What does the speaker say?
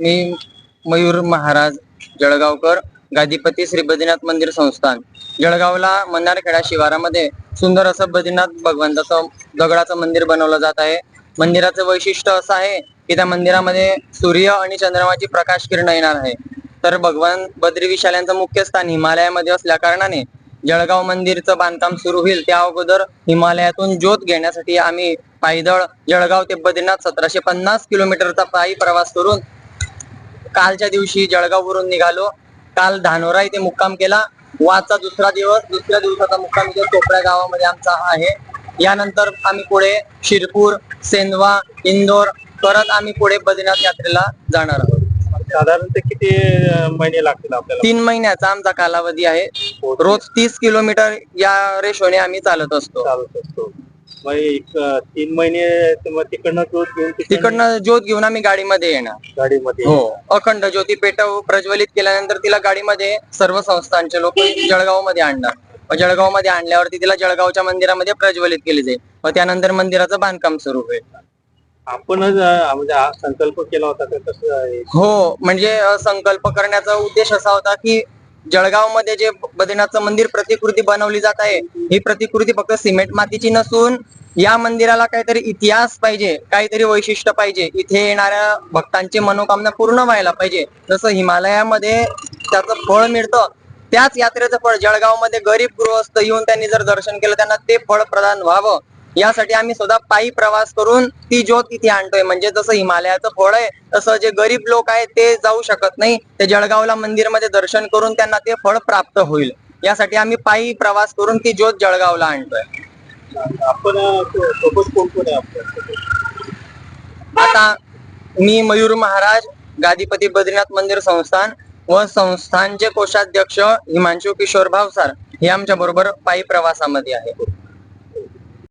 मी मयूर महाराज जळगावकर गादीपती श्री बद्रीनाथ मंदिर संस्थान. जळगावला मन्नारखेडा शिवारामध्ये सुंदर असं बद्रीनाथ भगवंताचं दगडाचं मंदिर बनवलं जात आहे. मंदिराचं वैशिष्ट्य असं आहे की त्या मंदिरामध्ये सूर्य आणि चंद्रमाची प्रकाश किरण येणार आहे. तर भगवान बद्री विशाल यांचं मुख्य स्थान हिमालयामध्ये असल्या कारणाने जळगाव मंदिरचं बांधकाम सुरू होईल त्या अगोदर हिमालयातून ज्योत घेण्यासाठी आम्ही पायदळ जळगाव ते बद्रीनाथ सतराशे पन्नास किलोमीटरचा पायी प्रवास करून कालच्या दिवशी जळगाववरून निघालो. काल धानोरा इथे मुक्काम केला. वाचा दुसरा दिवस दुसऱ्या दिवसाचा मुक्काम इथे चोपड्या गावामध्ये आमचा आहे. यानंतर आम्ही पुढे शिरपूर सेंदवा इंदोर परत आम्ही पुढे बद्रीनाथ यात्रेला जाणार आहोत. साधारणतः किती अं, महिने लागतील आपल्याला? तीन महिन्याचा आमचा कालावधी आहे. रोज तीस किलोमीटर या रेशोने आम्ही चालत असतो. चालत असतो. मग एक अं, तीन महिने त- मग तिकडनं दूध घेऊन तिकडनं तिकडनं ज्योत घेऊन आम्ही गाडीमध्ये येणार. गाडीमध्ये. हो. अखंड ज्योती पेटव प्रज्वलित केल्यानंतर तिला गाडीमध्ये सर्व संस्थांचे लोक जळगावमध्ये आणणार. जळगावमध्ये आणल्यावरती तिला जळगावच्या मंदिरामध्ये प्रज्वलित केली जाईल. व त्यानंतर मंदिराचं बांधकाम सुरू होईल. आपणच अं, म्हणजे हा संकल्प केला होता का कसं आहे? हो. म्हणजे अ, संकल्प करण्याचा उद्देश असा होता की जळगावमध्ये जे बद्रीनाथचं मंदिर प्रतिकृती बनवली जात आहे ही प्रतिकृती फक्त सिमेंट मातीची नसून या मंदिराला काहीतरी इतिहास पाहिजे काहीतरी वैशिष्ट्य पाहिजे. इथे येणाऱ्या भक्तांची मनोकामना पूर्ण व्हायला पाहिजे. जसं हिमालयामध्ये त्याचं फळ मिळतं त्याच यात्रेचं फळ जळगावमध्ये गरीब गृहस्थ येऊन त्यांनी जर दर्शन केलं त्यांना ते फळ प्रदान व्हावं. यासाठी आम्ही सुद्धा पायी प्रवास करून ती ज्योत इथे आणतोय. म्हणजे जसं हिमालयाचं फळ आहे तसं जे गरीब लोक आहेत ते जाऊ शकत नाही. ते जळगावला मंदिरमध्ये दर्शन करून त्यांना ते फळ प्राप्त होईल. यासाठी आम्ही पायी प्रवास करून ती ज्योत जळगावला आणतोय. आपण आता मी मयूर महाराज गादीपती बद्रीनाथ मंदिर संस्थान व संस्थानचे कोषाध्यक्ष हिमांशू किशोर भावसार हे आमच्या बरोबर पायी प्रवासामध्ये आहे